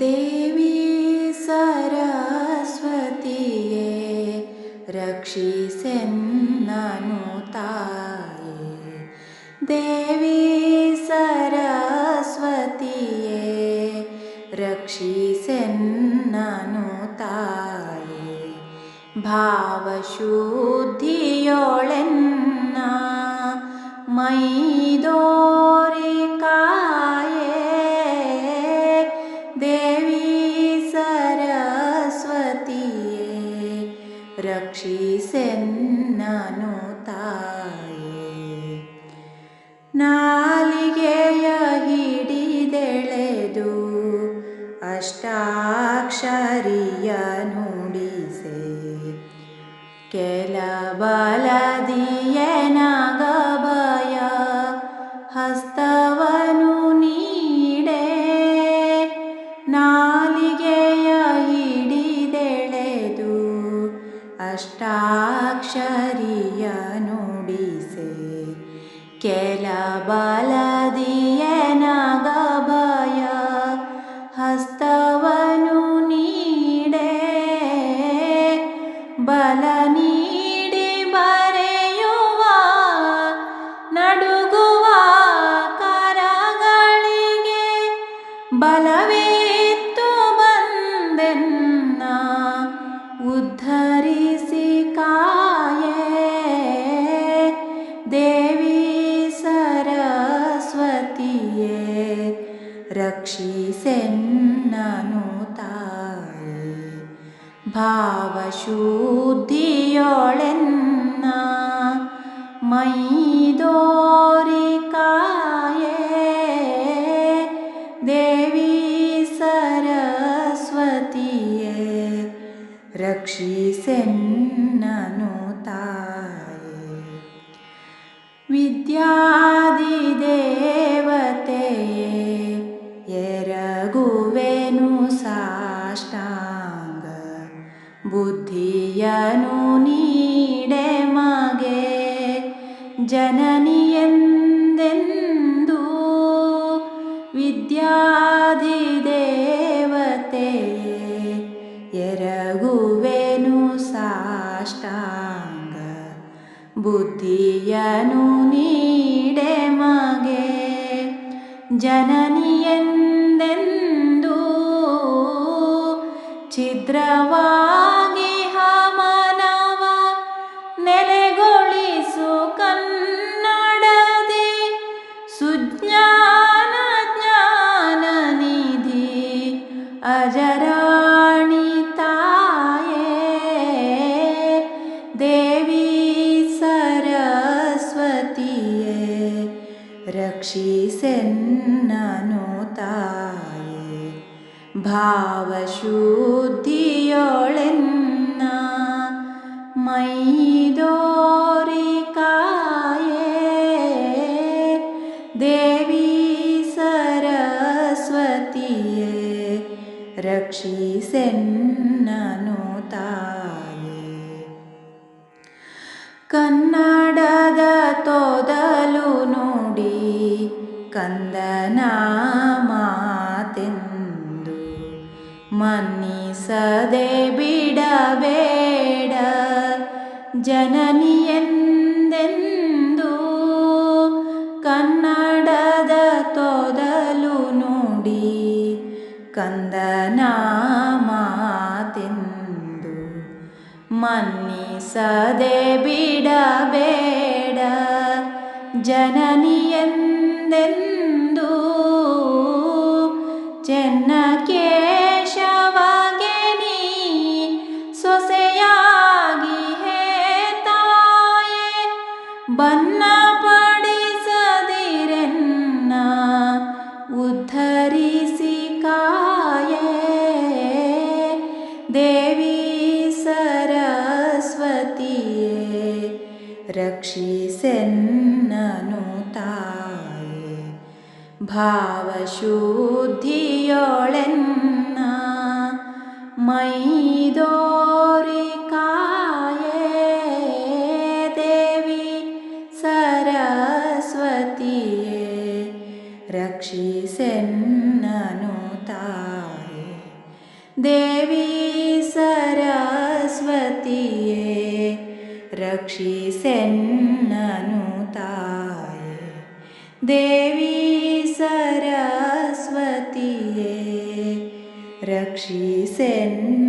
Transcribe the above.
देवी सरस्वतीये रक्षि देवी सरस्वतीये रक्षिसे ननुताय भावशुद्धियोळेन्ना मयी दो ನಾಲಿಗೆಯ ಹಿಡಿದೆಳೆದು ಅಷ್ಟಾಕ್ಷರಿಯ ನುಡಿಸೆ. ಕೆಲ ಬಲದಿಯನಗಭಯ ಕೆಲ ಬಲದಿಯನಗಭಯ ಹಸ್ತವನು ನೀಡೆ. ಬಲ ನೀಡಿ ಬರೆಯುವ ನಡುಗುವ ಕರಗಳಿಗೆ ಬಲವೇತ್ತು ಬಂದೆನ್ನ ಉದ್ಧರಿಸಿ ರಕ್ಷಿಸೆನ್ನನು ತಾಯೇ ಭಾವಶುದ್ಧಿಯೋಳೆನ್ನ ಮೈದೋರಿ ಕಾಯೇ ದೇವಿ ಸರಸ್ವತಿಯೇ ರಕ್ಷಿಸೆನ್ನನು ನೀಡೆ ಮಗೆ ಜನನಿಯೆಂದೆಂದು ವಿದ್ಯಾದಿದೇವತೆಯೇ ಎರಗುವೆನು ಸಾಷ್ಟಾಂಗ ಬುದ್ಧಿಯನು ನೀಡೆ ಮಗೆ ಜನನಿಯೆಂದೆಂದು ಛಿದ್ರವಾಗಿ अजराणिताये देवी सरस्वतीये रक्षिसेन्ननुताये भावशुद्धियोळिन्ना मयि ರಕ್ಷಿಸೆನ್ನನು ತಾಯೇ ಕನ್ನಡದ ತೊದಲು ನುಡಿ ಕಂದನ ಮಾತೆಂದು ಮನ್ನಿಸದೆ ಬಿಡಬೇಡ ಜನನಿಯೆಂದೆಂದು ಮಾತೆಂದು ಮನ್ನಿಸದೆ ಬಿಡಬೇಡ ಜನನಿಯೆಂದೆಂದು ಚೆನ್ನ ಕೇಶವಗೆ ನೀ ಸೊಸೆಯಾಗಿ ಹೇ ತಾಯೇ ಬನ್ನ देवी सरस्वती रक्षिसे ननुताय भावशुद्धियोळन्ना मै देवी सरस्वती रक्षिसे ननुताय देवी ದೇವಿ ಸರಸ್ವತಿಯೇ ರಕ್ಷಿಸೆನ್ನನು ತಾಯೇ ದೇವಿ ಸರಸ್ವತಿಯೇ ರಕ್ಷಿಸೆನ್ನನು